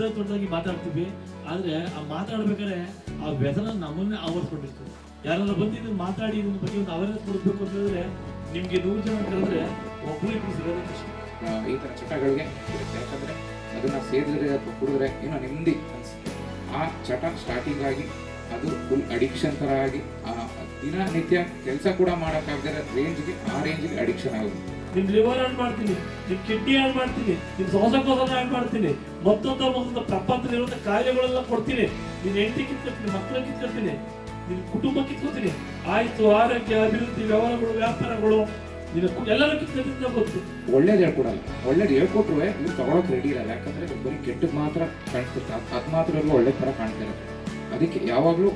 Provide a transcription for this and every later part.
ದೊಡ್ಡ ದೊಡ್ಡದಾಗಿ ಮಾತಾಡ್ತೀವಿ. ಆದ್ರೆ ಆ ಮಾತಾಡ್ಬೇಕಾದ್ರೆ ಆ ವ್ಯಸನ ನಮ್ಮನ್ನೇ ಆವರಿಸ್ಕೊಂಡಿರ್ತದೆ ಯಾರಾದ್ರೂ ಬಂದು ಇದನ್ನ ಮಾತಾಡಿ ಇದ್ರ ಬಗ್ಗೆ ಒಂದು ಅವೇರ್ನೆಸ್ ಕೊಡಬೇಕು ಅಂತ ಹೇಳಿದ್ರೆ ನಿಮ್ಗೆ ನೂರು ಜನ ಕರೆದ್ರೆ ಒಬ್ರು ಇಬ್ಬರು ಸಿಗೋದೇ ಕಷ್ಟ. ಈ ತರ ಚಟಗಳಿಗೆ ಯಾಕಂದ್ರೆ ಅದನ್ನ ಸೇರಿದ್ರೆ ಅಥವಾ ಕುಡಿದ್ರೆ ಏನೋ ನೆಮ್ಮದಿ ಅನ್ಸುತ್ತೆ. ಆ ಚಟ ಸ್ಟಾರ್ಟಿಂಗ್ ಆಗಿ ಅದು ಫುಲ್ ಅಡಿಕ್ಷನ್ ಥರ ಆಗಿ, ಆ ದಿನನಿತ್ಯ ಕೆಲಸ ಕೂಡ ಮಾಡೋಕ್ಕಾಗದಿರೋ ರೇಂಜ್ಗೆ ಆ ರೇಂಜ್ಗೆ ಅಡಿಕ್ಷನ್ ಆಗುತ್ತೆ. ನಿಮ್ ಲಿವರ್ ಹಾಳು ಮಾಡ್ತೀನಿ? ನಿಮ್ ಕಿಡ್ನಿ ಹಾಳು ಮಾಡ್ತೀನಿ? ನಿಮ್ ಶ್ವಾಸಕೋಶನ ಹಾಳು ಮಾಡ್ತೀನಿ? ಮತ್ತೊಂದ ಮತ್ತೊಂದು ಪ್ರಪಂಚದಲ್ಲಿರುವಂತ ಕಾಯಿಲೆಗಳೆಲ್ಲ ಕೊಡ್ತೀನಿ. ನಿನ್ ಹೆಂಡತಿ ಕಿತ್ಕೊಳ್ತೀನಿ ಮಕ್ಕಳ ಕಿತ್ಕೊಳ್ತೀನಿ ನಿನ್ ಕುಟುಂಬ ಕಿತ್ಕೊಳ್ತೀನಿ ಆಯ್ತು, ಆರೋಗ್ಯ, ಅಭಿವೃದ್ಧಿ, ವ್ಯವಹಾರಗಳು, ವ್ಯಾಪಾರಗಳು, ನಿನ್ನ ಎಲ್ಲರೂ ಒಳ್ಳೇದು ಹೇಳ್ಕೊಡಲ್ಲ. ಒಳ್ಳೇದು ಹೇಳ್ಕೊಟ್ರು ನೀವು ತಗೊಳಕ್ ರೆಡಿ ಇರಲ್ಲ. ಯಾಕಂದ್ರೆ ಬರೀ ಕೆಟ್ಟದ್ ಮಾತ್ರ ಕಾಣಿಸ್ತಿರ್ತ ಅದ್- ಮಾತ್ರ ಒಳ್ಳೆ ತರ ಕಾಣ್ತಿರುತ್ತೆ. ಅದಕ್ಕೆ ಯಾವಾಗಲೂ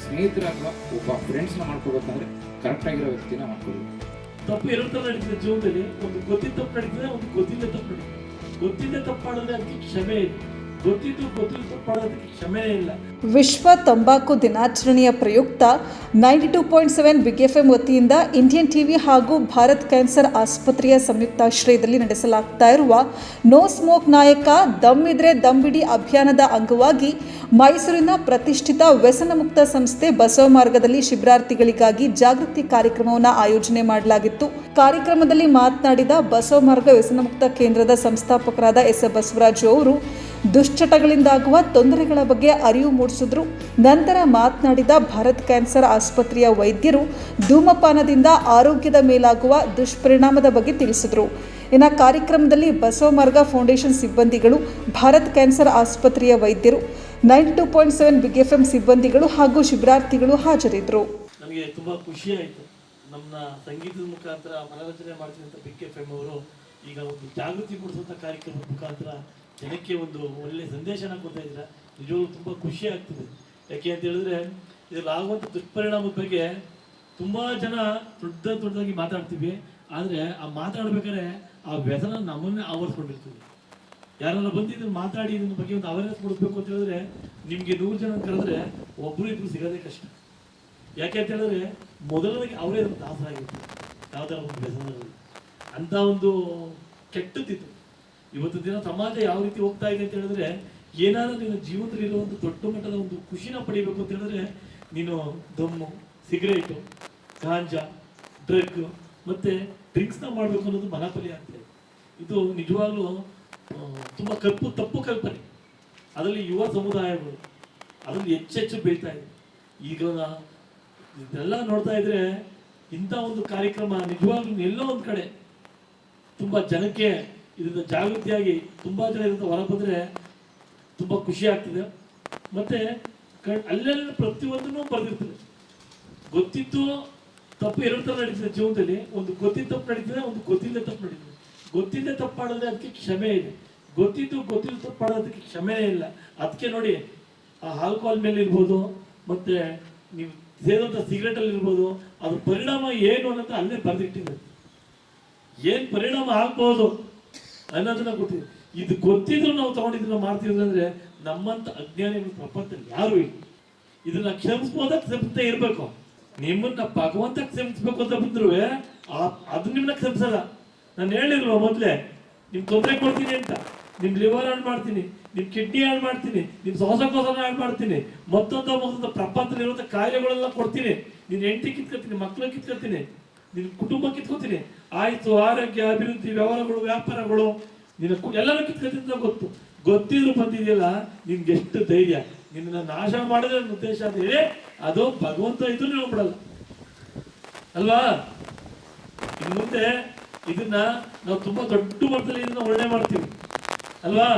ಸ್ನೇಹಿತರ ಅಥವಾ ಒಬ್ಬ ಫ್ರೆಂಡ್ಸ್ನ ಮಾಡ್ಕೋಬೇಕಂದ್ರೆ ಕರೆಕ್ಟ್ ಆಗಿರೋ ವ್ಯಕ್ತಿನ ಮಾಡ್ಕೋಬೇಕು ತಪ್ಪು ಎರಡು ನಡೀತದೆ ಜೀವನದಲ್ಲಿ. ಒಂದು ಗೊತ್ತಿದ್ದ ತಪ್ಪು ನಡೀತದೆ, ಒಂದು ಗೊತ್ತಿಲ್ಲ ತಪ್ಪು ನಡೀತದೆ. ಗೊತ್ತಿಲ್ಲದೆ ತಪ್ಪು ಅದಕ್ಕೆ ಕ್ಷಮೆ ಇದೆ. ವಿಶ್ವ ತಂಬಾಕು ದಿನಾಚರಣೆಯ ಪ್ರಯುಕ್ತ ninety two point seven big M ವತಿಯಿಂದ ಇಂಡಿಯನ್ ಟಿವಿ ಹಾಗೂ ಭಾರತ್ ಕ್ಯಾನ್ಸರ್ ಆಸ್ಪತ್ರೆಯ ಸಂಯುಕ್ತಾಶ್ರಯದಲ್ಲಿ ನಡೆಸಲಾಗ್ತಾ ಇರುವ ನೋ ಸ್ಮೋಕ್ ನಾಯಕ ದಮ್ ಇದ್ರೆ ದಮ್ ಬಿಡಿ ಅಭಿಯಾನದ ಅಂಗವಾಗಿ ಮೈಸೂರಿನ ಪ್ರತಿಷ್ಠಿತ ವ್ಯಸನ ಮುಕ್ತ ಸಂಸ್ಥೆ ಬಸವ ಮಾರ್ಗದಲ್ಲಿ ಶಿಬಿರಾರ್ಥಿಗಳಿಗಾಗಿ ಜಾಗೃತಿ ಕಾರ್ಯಕ್ರಮವನ್ನು ಆಯೋಜನೆ ಮಾಡಲಾಗಿತ್ತು. ಕಾರ್ಯಕ್ರಮದಲ್ಲಿ ಮಾತನಾಡಿದ ಬಸವ ಮಾರ್ಗ ವ್ಯಸನ ಮುಕ್ತ ಕೇಂದ್ರದ ಸಂಸ್ಥಾಪಕರಾದ ಎಸ್ ಬಸವರಾಜು ಅವರು ದುಶ್ಚಟಗಳಿಂದಾಗುವ ತೊಂದರೆಗಳ ಬಗ್ಗೆ ಅರಿವು ಮೂಡಿಸಿದ್ರು. ನಂತರ ಮಾತನಾಡಿದ ಭಾರತ್ ಕ್ಯಾನ್ಸರ್ ಆಸ್ಪತ್ರೆಯ ವೈದ್ಯರು ಧೂಮಪಾನದಿಂದ ಆರೋಗ್ಯದ ಮೇಲಾಗುವ ದುಷ್ಪರಿಣಾಮದ ಬಗ್ಗೆ ತಿಳಿಸಿದರು. ಇನ್ನು ಕಾರ್ಯಕ್ರಮದಲ್ಲಿ ಬಸವಮಾರ್ಗ ಫೌಂಡೇಶನ್ ಸಿಬ್ಬಂದಿಗಳು, ಭಾರತ್ ಕ್ಯಾನ್ಸರ್ ಆಸ್ಪತ್ರೆಯ ವೈದ್ಯರು, nine two point seven big F M ಸಿಬ್ಬಂದಿಗಳು ಹಾಗೂ ಶಿಬಿರಾರ್ಥಿಗಳು ಹಾಜರಿದ್ದರು ನಮಗೆ ತುಂಬಾ ನಮ್ಮ ಸಂಗೀತದ ಮುಖಾಂತರ ಮನೋರಂಜನೆ ಬಿಗ್ ಅವರು ಈಗ ಒಂದು ಜಾಗೃತಿ ಮೂಡಿಸುವಂಥ ಕಾರ್ಯಕ್ರಮದ ಮುಖಾಂತರ ಜನಕ್ಕೆ ಒಂದು ಒಳ್ಳೆ ಸಂದೇಶನ ಕೊಡ್ತಾ ಇದ್ದೀರಾ? ನಿಜವಾಗ್ಲೂ ತುಂಬಾ ಖುಷಿ ಆಗ್ತದೆ. ಯಾಕೆ ಅಂತ ಹೇಳಿದ್ರೆ ಇದ್ರಲ್ಲಿ ಆಗುವಂಥ ದುಷ್ಪರಿಣಾಮದ ಬಗ್ಗೆ ತುಂಬಾ ಜನ ದೊಡ್ಡ ದೊಡ್ಡದಾಗಿ ಮಾತಾಡ್ತೀವಿ. ಆದ್ರೆ ಆ ಮಾತಾಡ್ಬೇಕಾದ್ರೆ ಆ ವ್ಯಸನ ನಮ್ಮನ್ನೇ ಆವರಿಸ್ಕೊಂಡಿರ್ತದೆ. ಯಾರನ್ನ ಬಂದು ಇದನ್ನ ಮಾತಾಡಿ ಇದ್ರ ಬಗ್ಗೆ ಒಂದು ಅವೇರ್ನೆಸ್ ಕೊಡಬೇಕು ಅಂತ ಹೇಳಿದ್ರೆ, ನಿಮ್ಗೆ ನೂರು ಜನ ಕರೆದ್ರೆ ಒಬ್ರು ಇಬ್ರು ಸಿಗೋದೇ ಕಷ್ಟ. ಯಾಕೆ ಅಂತ ಹೇಳಿದ್ರೆ ಮೊದಲನೇ ಅವರೇ ದಾಸರಾಗಿರ್ತಾರೆ. ಯಾವ್ದಾರ ಒಂದು ವ್ಯಸನದಲ್ಲಿ. ಅಂತ ಒಂದು ಕೆಟ್ಟದಿತ್ತು ಇವತ್ತು ದಿನ ಸಮಾಜ ಯಾವ ರೀತಿ ಹೋಗ್ತಾ ಇದೆ ಅಂತ ಹೇಳಿದ್ರೆ, ಏನಾದ್ರೂ ನಿನ್ನ ಜೀವನದಲ್ಲಿ ಇರೋ ಒಂದು ದೊಡ್ಡ ಮಟ್ಟದ ಒಂದು ಖುಷಿನ ಪಡಿಬೇಕು ಅಂತ ಹೇಳಿದ್ರೆ, ನೀನು ದಮ್ಮು ಸಿಗರೇಟು, ಗಾಂಜಾ, ಡ್ರಗ್ ಮತ್ತೆ ಡ್ರಿಂಕ್ಸ್ನ ಮಾಡಬೇಕು ಅನ್ನೋದು ಮನಪಲಿ ಆಗ್ತದೆ ಇದು ನಿಜವಾಗ್ಲೂ ತುಂಬ ಕಪ್ಪು ತಪ್ಪು ಕಲ್ಪನೆ. ಅದರಲ್ಲಿ ಯುವ ಸಮುದಾಯಗಳು, ಅದರಲ್ಲಿ ಹೆಚ್ಚೆಚ್ಚು ಬೀಳ್ತಾ ಇದೆ. ಈಗ ಇದೆಲ್ಲ ನೋಡ್ತಾ ಇದ್ರೆ, ಇಂಥ ಒಂದು ಕಾರ್ಯಕ್ರಮ ನಿಜವಾಗ್ಲೂ ಎಲ್ಲೋ ಒಂದ್ ಕಡೆ ತುಂಬಾ ಜನಕ್ಕೆ ಇದರಿಂದ ಜಾಗೃತಿಯಾಗಿ ತುಂಬ ಜನ ಇದರಿಂದ ಹೊರ ಬಂದರೆ ತುಂಬಾ ಖುಷಿ ಆಗ್ತದೆ. ಮತ್ತೆ ಕ- ಅಲ್ಲೆಲ್ಲ ಪ್ರತಿಯೊಂದನ್ನು ಬರೆದಿರ್ತದೆ. ಗೊತ್ತಿತ್ತು ತಪ್ಪು ಎರಡು ಥರ ನಡೀತದೆ ಜೀವನದಲ್ಲಿ. ಒಂದು ಗೊತ್ತಿದ್ದ ತಪ್ಪು ನಡೀತದೆ, ಒಂದು ಗೊತ್ತಿಲ್ಲದೆ ತಪ್ಪು ನಡೀತದೆ. ಗೊತ್ತಿದ್ದ ತಪ್ಪು ಮಾಡಿದ್ರೆ ಅದಕ್ಕೆ ಕ್ಷಮೆ ಇದೆ. ಗೊತ್ತಿದ್ದು ಗೊತ್ತಿಲ್ಲ ತಪ್ಪು ಮಾಡೋದಕ್ಕೆ ಕ್ಷಮೆನೇ ಇಲ್ಲ. ಅದಕ್ಕೆ ನೋಡಿ, ಆ ಆಲ್ಕೋಹಾಲ್ ಮೇಲೆ ಇರ್ಬೋದು, ಮತ್ತೆ ನೀವು ಸೇರಿದಂಥ ಸಿಗರೇಟ್ ಅಲ್ಲಿ ಇರ್ಬೋದು, ಅದ್ರ ಪರಿಣಾಮ ಏನು ಅನ್ನೋದು ಅಲ್ಲೇ ಬರೆದಿಟ್ಟಿದೆ ಏನ್ ಪರಿಣಾಮ ಆಗ್ಬೋದು? ಅನ್ನೋದನ್ನ ಗೊತ್ತಿದೆ ಇದು ಗೊತ್ತಿದ್ರು ನಾವು ತಗೊಂಡಿದ್ದನ್ನ ಮಾಡ್ತೀವಿ ಅಂದ್ರೆ ನಮ್ಮಂತ ಅಜ್ಞಾನಿಗಳು ಪ್ರಪಂಚದಲ್ಲಿ ಯಾರು ಇಲ್ಲ. ಇದನ್ನ ಕ್ಷಮಿಸ್ಬೋದ ಕ್ಷಮಿಸ್ತಾ ಇರ್ಬೇಕು. ನಿಮ್ಮನ್ನ ಭಗವಂತ ಕ್ಷಮಿಸ್ಬೇಕು ಅಂತ ಬಂದ್ರು ಅದು ನಿಮ್ಮನ್ನ ಕ್ಷಮಿಸಲ್ಲ. ನಾನು ಹೇಳಿಲ್ವ ಮೊದ್ಲೇ ನಿಮ್ ತೊಂದರೆ ಕೊಡ್ತೀನಿ ಅಂತ. ನಿಮ್ ಲಿವರ್ ಹಾಳು ಮಾಡ್ತೀನಿ ನಿಮ್ ಕಿಡ್ನಿ ಹಾಳು ಮಾಡ್ತೀನಿ ನಿಮ್ ಶ್ವಾಸಕೋಶನ ಹಾಳು ಮಾಡ್ತೀನಿ. ಮತ್ತೊಂದ ಮತ್ತೊಂದು ಪ್ರಪಂಚದಲ್ಲಿರುವಂತ ಕಾಯಿಲೆಗಳೆಲ್ಲ ಕೊಡ್ತೀನಿ. ನಿನ್ ಹೆಂಡತಿ ಕಿತ್ಕೊತೀನಿ ಮಕ್ಕಳು ಕಿತ್ಕೊತೀನಿ ನಿನ್ ಕುಟುಂಬ ಕಿತ್ಕೋತೀನಿ. ಆಯ್ತು, ಆರೋಗ್ಯ, ಅಭಿವೃದ್ಧಿ, ವ್ಯವಹಾರಗಳು, ವ್ಯಾಪಾರಗಳು, ನಿನ್ನ ಎಲ್ಲರೂ ಕಿತ್ಕೊತೀನಿ ಅಂತ ಗೊತ್ತು. ಗೊತ್ತಿದ್ರು ಬಂದಿದೆಯಲ್ಲ, ನಿನ್ಗೆ ಎಷ್ಟು ಧೈರ್ಯ. ನಿನ್ನ ನಾಶ ಮಾಡಿದ್ರೆ ನನ್ನ ಉದ್ದೇಶ ಅಂತ ಹೇಳಿ, ಅದು ಭಗವಂತ ಇದ್ರು ನೀವು ಬಿಡಲ್ಲ. ಅಲ್ವಾ? ಇನ್ನು ಮುಂದೆ ಇದನ್ನ ನಾವು ತುಂಬಾ ದೊಡ್ಡ ಮಟ್ಟದಲ್ಲಿ ಇದನ್ನ ಒಳ್ಳೆ ಮಾಡ್ತೀವಿ. ಅಲ್ವಾ?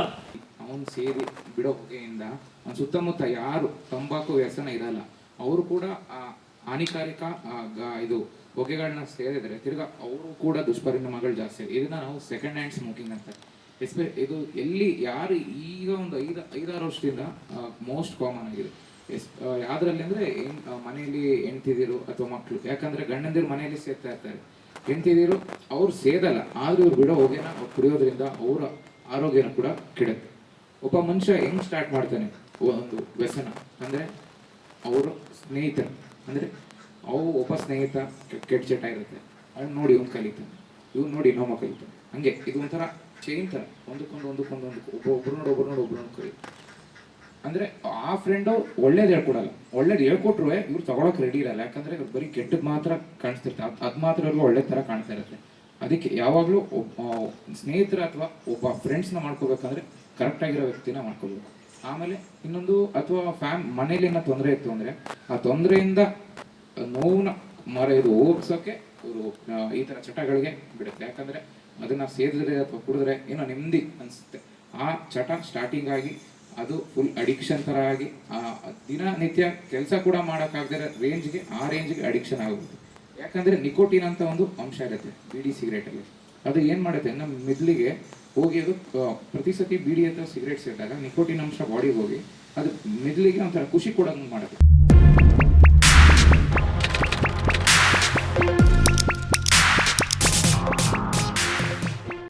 ಅವನು ಸೇರಿ ಬಿಡೋ ಹೊಗೆಯಿಂದ ಅವ್ನ ಸುತ್ತಮುತ್ತ ಯಾರು ತಂಬಾಕು ವ್ಯಸನ ಇರಲ್ಲ. ಅವರು ಕೂಡ ಆ ಹಾನಿಕಾರಕ ಇದು ಹೊಗೆಗಳನ್ನ ಸೇರಿದ್ರೆ ತಿರ್ಗಾ ಅವರು ಕೂಡ ದುಷ್ಪರಿಣಾಮಗಳು ಜಾಸ್ತಿ ಇದೆ. ಇದನ್ನ ನಾವು ಸೆಕೆಂಡ್ ಹ್ಯಾಂಡ್ ಸ್ಮೋಕಿಂಗ್ ಅಂತ. ಎಸ್ಪೆ ಇದು ಎಲ್ಲಿ ಯಾರು ಈಗ ಒಂದು ಐದು ಐದಾರು ವರ್ಷದಿಂದ ಮೋಸ್ಟ್ ಕಾಮನ್ ಆಗಿದೆ. ಎಸ್ ಯಾವ್ದ್ರಲ್ಲಿ ಅಂದ್ರೆ ಮನೆಯಲ್ಲಿ ಹೆಂಡ್ತಿದ್ದೀರು ಅಥವಾ ಮಕ್ಕಳು ಯಾಕಂದ್ರೆ ಗಂಡಂದಿರು ಮನೆಯಲ್ಲಿ ಸೇರ್ತಾ ಇರ್ತಾರೆ. ಹೆಂಡ್ತಿದ್ದೀರು ಅವ್ರು ಸೇದಲ್ಲ, ಆದ್ರೆ ಬಿಡೋ ಹೊಗೆನ ಅವ್ರು ಕುಡಿಯೋದ್ರಿಂದ ಅವರ ಆರೋಗ್ಯನ ಕೂಡ ಕೆಡುತ್ತೆ. ಒಬ್ಬ ಮನುಷ್ಯ ಹೆಂಗ್ ಸ್ಟಾರ್ಟ್ ಮಾಡ್ತಾನೆ? ಒಂದು ವ್ಯಸನ. ಅಂದ್ರೆ ಅವರು ಸ್ನೇಹಿತರು ಅಂದ್ರೆ ಅವು ಒಬ್ಬ ಸ್ನೇಹಿತ ಕೆಟ್ಟ ಚಟ ಇರುತ್ತೆ. ಅವ್ನು ನೋಡಿ ಇವ್ನು ಕಲಿತಾನೆ. ಇವ್ನು ನೋಡಿ ಇನ್ನೊಮ್ಮ ಕಲಿತಾನೆ. ಹಂಗೆ ಇದು ಒಂಥರ ಚೈನ್ ಥರ ಒಂದಕ್ಕೊಂದು ಒಂದಕ್ಕೊಂದು ಒಂದಕ್ಕೆ ಒಬ್ಬ ಒಬ್ರು ನೋಡಿ ಒಬ್ರು ನೋಡಿ, ಒಬ್ರು ಕೈ ಅಂದ್ರೆ ಆ ಫ್ರೆಂಡು ಒಳ್ಳೇದು ಹೇಳ್ಕೊಡಲ್ಲ. ಒಳ್ಳೇದು ಹೇಳ್ಕೊಟ್ರು ಇವ್ರು ತಗೊಳಕ್ ರೆಡಿ ಇರಲ್ಲ. ಯಾಕಂದ್ರೆ ಇವ್ರು ಬರೀ ಕೆಟ್ಟದ್ದು ಮಾತ್ರ ಕಾಣಿಸ್ತಿರ್ತಾರೆ ಅದ್- ಅದು ಮಾತ್ರ ಅವ್ರಿಗೂ ಒಳ್ಳೆ ಥರ ಕಾಣ್ತಾ ಇರುತ್ತೆ. ಅದಕ್ಕೆ ಯಾವಾಗಲೂ ಒಬ್ಬ ಸ್ನೇಹಿತರ ಅಥವಾ ಒಬ್ಬ ಫ್ರೆಂಡ್ಸ್ನ ಮಾಡ್ಕೋಬೇಕಂದ್ರೆ ಕರೆಕ್ಟ್ ಆಗಿರೋ ವ್ಯಕ್ತಿನ ಮಾಡ್ಕೋಬೇಕು. ಆಮೇಲೆ ಇನ್ನೊಂದು ಅಥವಾ ಫ್ಯಾಮ್ ಮನೇಲಿ ಏನೋ ತೊಂದರೆ ಇತ್ತು ಅಂದ್ರೆ, ಆ ತೊಂದರೆಯಿಂದ ನೋವನ್ನ ಮರ ಇದು ಹೋಗ್ಸೋಕೆ ಅವರು ಈ ತರ ಚಟಗಳಿಗೆ ಬಿಡುತ್ತೆ. ಯಾಕಂದ್ರೆ ಅದನ್ನು ಸೇದಿದ್ರೆ ಅಥವಾ ಕುಡಿದ್ರೆ ಏನೋ ನೆಮ್ಮದಿ ಅನ್ಸುತ್ತೆ. ಆ ಚಟ ಸ್ಟಾರ್ಟಿಂಗ್ ಆಗಿ ಅದು ಫುಲ್ ಅಡಿಕ್ಷನ್ ತರ ಆಗಿ, ಆ, ದಿನನಿತ್ಯ ಕೆಲಸ ಕೂಡ ಮಾಡೋಕ್ಕಾಗದಿರೋ ರೇಂಜ್ಗೆ ಆ ರೇಂಜ್ಗೆ ಅಡಿಕ್ಷನ್ ಆಗುತ್ತೆ ಯಾಕಂದ್ರೆ ನಿಕೋಟಿನ್ ಅಂತ ಒಂದು ಅಂಶ ಇರುತ್ತೆ, ಬಿಡಿ ಸಿಗರೇಟ್ ಅಲ್ಲಿ. ಅದು ಏನು ಮಾಡುತ್ತೆ, ನಮ್ಮ ಮಿದ್ಲಿಗೆ ಹೋಗಿ ಅದು ಪ್ರತಿ ಸತಿ ಬಿಡಿ ಅಥವಾ ಸಿಗರೇಟ್ ಸೇರಿದಾಗ ನಿಕೋಟಿನ್ ಅಂಶ ಬಾಡಿಗೆ ಹೋಗಿ ಅದು ಮಿದ್ಲಿಗೆ ಒಂಥರ ಖುಷಿ ಕೊಡೋಂಗೆ ಮಾಡುತ್ತೆ.